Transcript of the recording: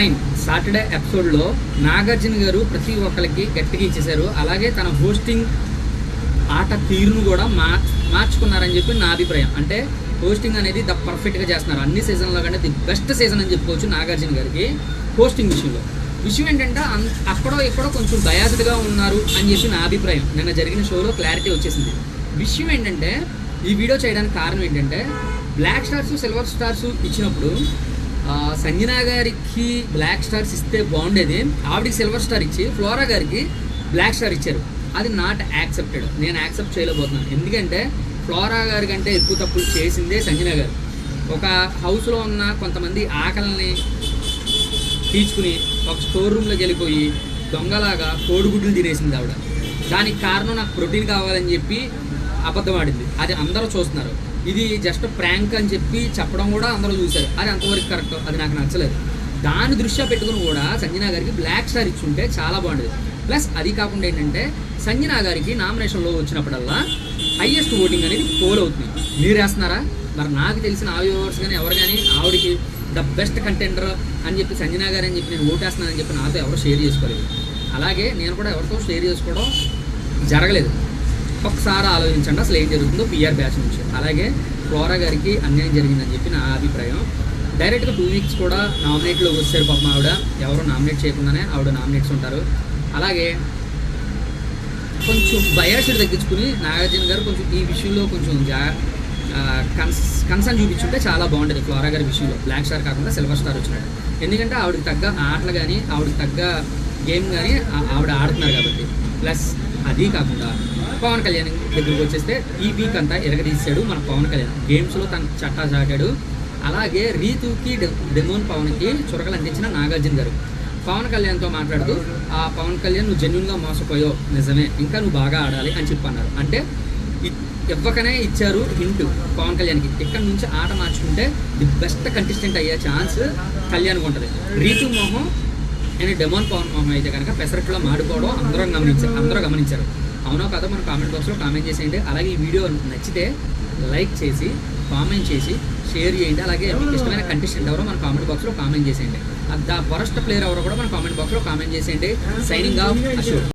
Nine. Saturday ఎపిసోడ్లో నాగార్జున గారు ప్రతి ఒక్కరికి గట్టిగా ఇచ్చేశారు. అలాగే తన హోస్టింగ్ ఆట తీరును కూడా మా మార్చుకున్నారని చెప్పి నా అభిప్రాయం. అంటే హోస్టింగ్ అనేది ద పర్ఫెక్ట్గా చేస్తున్నారు. అన్ని సీజన్లో కంటే ది బెస్ట్ సీజన్ అని చెప్పుకోవచ్చు నాగార్జున గారికి హోస్టింగ్ విషయంలో. విషయం ఏంటంటే అన్- అక్కడో ఎక్కడో కొంచెం బయాస్డ్గా ఉన్నారు అని చెప్పి నా అభిప్రాయం. నిన్న జరిగిన షోలో క్లారిటీ వచ్చేసింది. విషయం ఏంటంటే ఈ వీడియో చేయడానికి కారణం ఏంటంటే బ్లాక్ స్టార్స్ సిల్వర్ స్టార్స్ ఇచ్చినప్పుడు సంజనా గారికి బ్లాక్ స్టార్స్ ఇస్తే బాగుండేది. ఆవిడకి సిల్వర్ స్టార్ ఇచ్చి ఫ్లోరా గారికి బ్లాక్ స్టార్ ఇచ్చారు. అది నాట్ యాక్సెప్టెడ్ నేను యాక్సెప్ట్ చేయలేకపోతున్నాను. ఎందుకంటే ఫ్లోరా గారి కంటే ఎక్కువ తప్పులు చేసిందే సంజనా గారు. ఒక హౌస్లో ఉన్న కొంతమంది ఆకలిని తీర్చుకుని ఒక స్టోర్ రూమ్లోకి వెళ్ళిపోయి దొంగలాగా కోడిగుడ్లు తినేసింది ఆవిడ. దానికి కారణం నాకు ప్రోటీన్ కావాలని చెప్పి అబద్ధం ఆడింది. అది అందరూ చూస్తున్నారు. ఇది జస్ట్ ప్రాంక్ అని చెప్పి చెప్పడం కూడా అందరూ చూశారు. అది అంతవరకు కరెక్ట్. అది నాకు నచ్చలేదు. దాని దృష్ట్యా పెట్టుకుని కూడా సంజనా గారికి బ్లాక్ స్టార్ ఇచ్చుంటే చాలా బాగుండేది. ప్లస్ అది కాకుండా ఏంటంటే సంజనా గారికి నామినేషన్లో వచ్చినప్పుడల్లా హైయెస్ట్ ఓటింగ్ అనేది పోల్ అవుతుంది. మీరు వేస్తున్నారా మరి నాకు తెలిసిన ఆవివర్స్ కానీ ఎవరు కానీ ఆవిడకి ద బెస్ట్ కంటెండర్ అని చెప్పి సంజనా గారు అని చెప్పి నేను ఓటేస్తున్నానని చెప్పి నాతో ఎవరు షేర్ చేసుకోలేదు. అలాగే నేను కూడా ఎవరితో షేర్ చేసుకోవడం జరగలేదు. ఒకసారి ఆలోచించండి అసలు ఏం జరుగుతుందో పిఆర్ బ్యాచ్ నుంచి. అలాగే ఫ్లోరా గారికి అన్యాయం జరిగిందని చెప్పి నా అభిప్రాయం. డైరెక్ట్గా టూ వీక్స్ కూడా నామినేట్లో వచ్చారు పాపం ఆవిడ. ఎవరు నామినేట్ చేయకుండానే ఆవిడ నామినేట్స్ ఉంటారు. అలాగే కొంచెం బయాసిడ్ తగ్గించుకుని నాగార్జున గారు కొంచెం ఈ విషయంలో కొంచెం జా కన్స్ కన్సర్న్ చూపించుంటే చాలా బాగుంటుంది ఫ్లోరా గారి విషయంలో. బ్లాక్ స్టార్ కాకుండా సిల్వర్ స్టార్ వచ్చినట్టు. ఎందుకంటే ఆవిడకి తగ్గ ఆటలు కానీ ఆవిడకి తగ్గ గేమ్ కానీ ఆవిడ ఆడుతున్నారు కాబట్టి. ప్లస్ అది కాకుండా పవన్ కళ్యాణ్ దగ్గరికి వచ్చేస్తే ఈ వీక్ అంతా ఎరగదీశాడు మన పవన్ కళ్యాణ్. గేమ్స్లో తన చట్టా చాటాడు అలాగే రీతుకి డెమోన్ పవన్కి చురకలు అందించిన నాగార్జున గారు. పవన్ కళ్యాణ్తో మాట్లాడుతూ ఆ పవన్ కళ్యాణ్ నువ్వు జెన్యున్గా మోసపోయావు. నిజమే. ఇంకా నువ్వు బాగా ఆడాలి అని చెప్పి అన్నారు. అంటే ఇవ్వకనే ఇచ్చారు హింట్ పవన్ కళ్యాణ్కి. ఇక్కడ నుంచి ఆట మార్చుకుంటే ది బెస్ట్ కంటెస్టెంట్ అయ్యే ఛాన్స్ కళ్యాణ్కి ఉంటుంది. రీతు మోహం అండ్ డెమోన్ పవన్ మోహం అయితే కనుక పెసరట్లో మాడిపోవడం అందరూ గమనించారు అందరూ గమనించారు. అవునో కాదో మన కామెంట్ బాక్స్లో కామెంట్ చేసేయండి. అలాగే ఈ వీడియో నచ్చితే లైక్ చేసి కామెంట్ చేసి షేర్ చేయండి. అలాగే మీకు ఇష్టమైన కంటెస్టెంట్ ఎవరో మన కామెంట్ బాక్స్లో కామెంట్ చేసేయండి. ద వరస్ట్ ప్లేయర్ ఎవరో కూడా మన కామెంట్ బాక్స్లో కామెంట్ చేసేయండి. Signing off Ashok